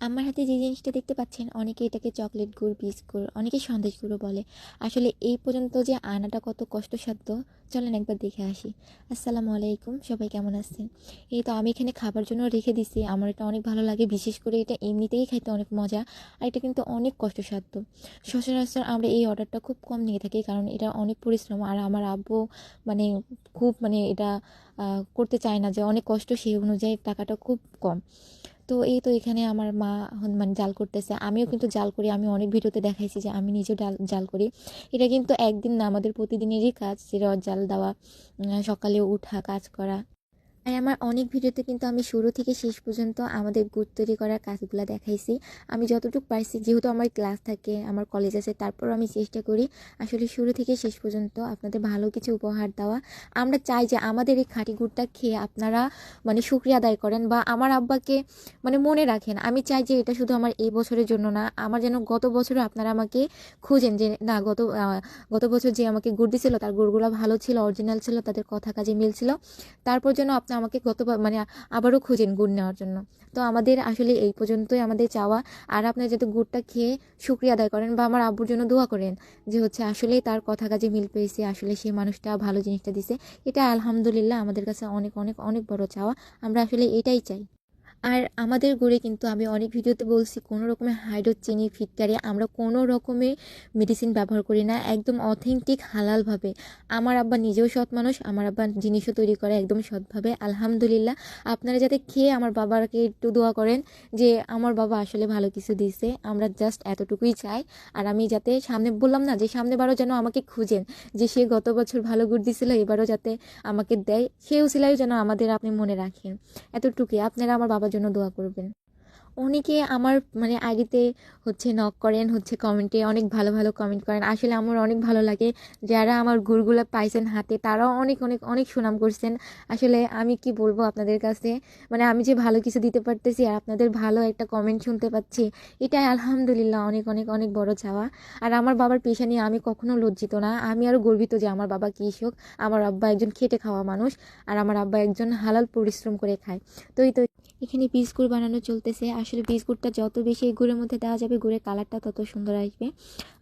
আমার হাতে যে জিনিসটা দেখতে পাচ্ছেন, অনেকে এটাকে চকলেট গুড়, বিস্কুট, অনেকে সন্দেশ গুঁড়ো বলে। আসলে এই পর্যন্ত যে আনাটা কত কষ্টসাধ্য, চলেন একবার দেখে আসি। আসসালামু আলাইকুম, সবাই কেমন আছেন? এই তো আমি এখানে খাবার জন্য রেখে দিছি, আমার এটা অনেক ভালো লাগে, বিশেষ করে এটা এমনিতেই খাইতে অনেক মজা, আর এটা কিন্তু অনেক কষ্টসাধ্য। সচরাচর আমরা এই অর্ডারটা খুব কম নিয়ে থাকি, কারণ এটা অনেক পরিশ্রম, আর আমার আব্বু মানে খুব মানে এটা করতে চায় না যে অনেক কষ্ট, সেই অনুযায়ী টাকাটা খুব কম। তো এই তো এখানে আমার মা মানে জাল করতেছে। আমিও কিন্তু জাল করি, আমি অনেক ভিডিওতে দেখাইছি যে আমি নিজেও ডাল, জাল করি। এটা কিন্তু একদিন না, আমাদের প্রতিদিনেরই কাজ যে জাল দেওয়া সকালে উঠা, কাজ করা। আর আমার অনেক ভিডিওতে কিন্তু আমি শুরু থেকে শেষ পর্যন্ত আমাদের গুড় তৈরি করার কাজগুলো দেখাইছি। আমি যতটুকু পারছি, যেহেতু আমার ক্লাস থাকে, আমার কলেজ আছে তারপর আমি চেষ্টা করি আসলে শুরু থেকে শেষ পর্যন্ত আপনাদের ভালো কিছু উপহার দেওয়া। আমরা চাই যে আমাদের এই খাঁটি গুড়টা খেয়ে আপনারা মানে শুক্রিয়া আদায় করেন বা আমার আব্বাকে মানে মনে রাখেন। আমি চাই যে এটা শুধু আমার এই বছরের জন্য না, আমার যেন গত বছরে আপনারা আমাকে খুঁজেন যে না, গত গত বছর যে আমাকে গুড় দিছিল, তার গুড়গুলো ভালো ছিল অরিজিনাল ছিল, তাদের কথা কাজে মিল ছিল তারপর যেন আপনি আমাকে গতবার মানে আবারও খুঁজেন গুড় নেওয়ার জন্য। তো আমাদের আসলে এই পর্যন্তই আমাদের চাওয়া। আর আপনারা যাতে গুড়টা খেয়ে শুক্রিয়া আদায় করেন বা আমার আব্বুর জন্য দোয়া করেন যে হচ্ছে আসলে তার কথা কাজে মিল পেয়েছে, আসলে সে মানুষটা ভালো জিনিসটা দিছে। এটা আলহামদুলিল্লাহ আমাদের কাছে অনেক অনেক অনেক বড় চাওয়া। আমরা আসলে এটাই চাই। আর আমাদের গুড়ে কিন্তু আমি অনেক ভিডিওতে বলছি কোনো রকমের হাইড্রোট চিনি ফিটকারি আমরা কোনো রকমের মেডিসিন ব্যবহার করি না, একদম অথেন্টিক হালালভাবে। আমার আব্বা নিজেও সৎ মানুষ, আমার আব্বা জিনিসও তৈরি করে একদম সৎভাবে, আলহামদুলিল্লাহ। আপনারা যাতে খেয়ে আমার বাবাকে একটু দোয়া করেন যে আমার বাবা আসলে ভালো কিছু দিছে, আমরা জাস্ট এতটুকুই চাই। আর আমি যাতে সামনে বললাম না যে সামনে বারও যেন আমাকে খুঁজেন, যে সে গত বছর ভালো গুড় দিছিল, এবারও যাতে আমাকে দেয় সেই উসিলায় যেন আমাদের আপনি মনে রাখেন। এতটুকুই। আপনারা আমার বাবার জন্য দোয়া করবেন। অনেকে আমার মানে আইডিতে হচ্ছে নক করেন, হচ্ছে কমেন্টে অনেক ভালো ভালো কমেন্ট করেন। আসলে আমার অনেক ভালো লাগে। যারা আমার গুড়গুলো পাইছেন হাতে, তারাও অনেক অনেক অনেক সুনাম করছেন। আসলে আমি কি বলব আপনাদের কাছে? মানে আমি যে ভালো কিছু দিতে পারতেছি আর আপনাদের ভালো একটা কমেন্ট শুনতে পাচ্ছি, এটাই আলহামদুলিল্লাহ অনেক অনেক অনেক বড় চাওয়া। আর আমার বাবার পেশা নিয়ে আমি কখনো লজ্জিত না। আমি আরও গর্বিত যে আমার বাবা কৃষক আমার আব্বা একজন খেটে খাওয়া মানুষ আর আমার আব্বা একজন হালাল পরিশ্রম করে খায়। তো এই তো এখানে পিস বানানো চলতেছে। আসলে গুড়টা যত বেশি এই গুড়ের মধ্যে দেওয়া যাবে, গুড়ের কালারটা তত সুন্দর আসবে।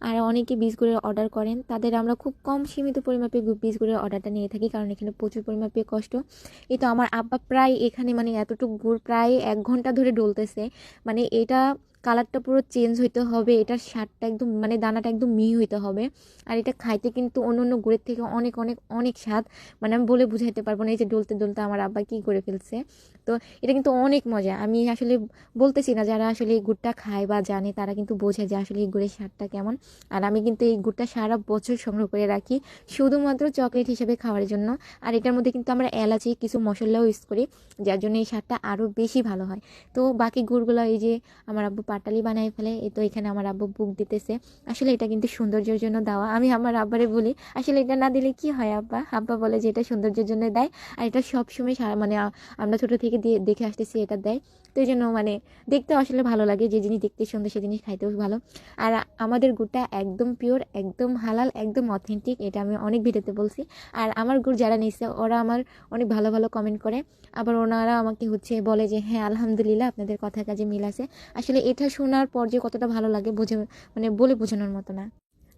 আর অনেকে গুড়ের অর্ডার করেন, তাদের আমরা খুব কম সীমিত পরিমাপে গুড়ের অর্ডারটা নিয়ে থাকি, কারণ এখানে প্রচুর পরিমাপে কষ্ট। এই তো আমার আব্বা প্রায় এখানে মানে এতটুকু গুড় প্রায় এক ঘণ্টা ধরে ডলতেছে। মানে এটা কালারটা পুরো চেঞ্জ হইতে হবে, এটার স্বাদটা একদম মানে দানাটা একদম মিহি হইতে হবে। আর এটা খাইতে কিন্তু অন্য অন্য গুড়ের থেকে অনেক অনেক অনেক স্বাদ। মানে আমি বলে বুঝাইতে পারব না, এই যে ডলতে ডলতে আমার আব্বা কী করে ফেলছে। তো এটা কিন্তু অনেক মজা। আমি আসলে বলতেছি না, যারা আসলে এই গুড়টা খায় বা জানে, তারা কিন্তু বোঝে যে আসলে এই গুড়ের স্বাদটা কেমন। আর আমি কিন্তু এই গুড়টা সারা বছর সংগ্রহ করে রাখি, শুধুমাত্র চকলেট হিসেবে খাওয়ার জন্য। আর এটার মধ্যে কিন্তু আমরা এলাচি, কিছু মশলাও ইউজ করি, যার জন্য এই স্বাদটা আরও বেশি ভালো হয়। তো বাকি গুড়গুলো, এই যে আমার আব্বু পাটালি বানাই ফেলে। এই তো এখানে আমার আব্বু বুক দিতেছে। আসলে এটা কিন্তু সৌন্দর্যের জন্য দেওয়া। আমি আমার আব্বারে বলি, আসলে এটা না দিলে কি হয় আব্বা? আব্বা বলে যে এটা সৌন্দর্যের জন্য দেয় আর এটা সবসময় সারা মানে আমরা ছোটো থেকে দিয়ে দেখে আসতেছি এটা দেয়। তো এই জন্য মানে দেখতেও আসলে ভালো লাগে যে জিনিস দেখতে সুন্দর, সে জিনিস খাইতেও ভালো। আর আমাদের গুড়টা একদম পিওর একদম হালাল, একদম অথেন্টিক এটা আমি অনেক ভিডিওতে বলছি। আর আমার গুড় যারা নিচ্ছে ওরা আমার অনেক ভালো ভালো কমেন্ট করে। আবার ওনারা আমাকে হচ্ছে বলে যে হ্যাঁ আলহামদুলিল্লাহ, আপনাদের কথা কাজে মিল আছে। আসলে এটা শোনার পর যে কতটা ভালো লাগে বোঝে মানে বলে বোঝানোর মতো না।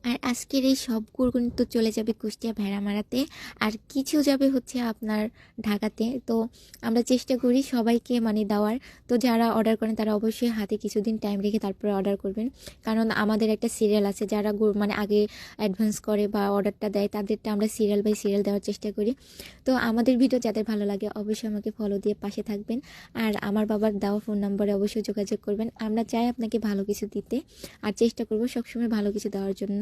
আর আজকের এই সব গুড় কিন্তু চলে যাবে কুষ্টিয়া ভেড়ামারাতে আর কিছু যাবে হচ্ছে আপনার ঢাকাতে। তো আমরা চেষ্টা করি সবাইকে মানে দেওয়ার। তো যারা অর্ডার করেন তারা অবশ্যই হাতে কিছুদিন টাইম রেখে তারপরে অর্ডার করবেন। কারণ আমাদের একটা সিরিয়াল আছে, যারা মানে আগে অ্যাডভান্স করে বা অর্ডারটা দেয়, তাদেরটা আমরা সিরিয়াল বাই সিরিয়াল দেওয়ার চেষ্টা করি। তো আমাদের ভিডিও যাদের ভালো লাগে অবশ্যই আমাকে ফলো দিয়ে পাশে থাকবেন। আর আমার বাবার দেওয়া ফোন নম্বরে অবশ্যই যোগাযোগ করবেন। আমরা চাই আপনাকে ভালো কিছু দিতে। আর চেষ্টা করব সবসময় ভালো কিছু দেওয়ার জন্য।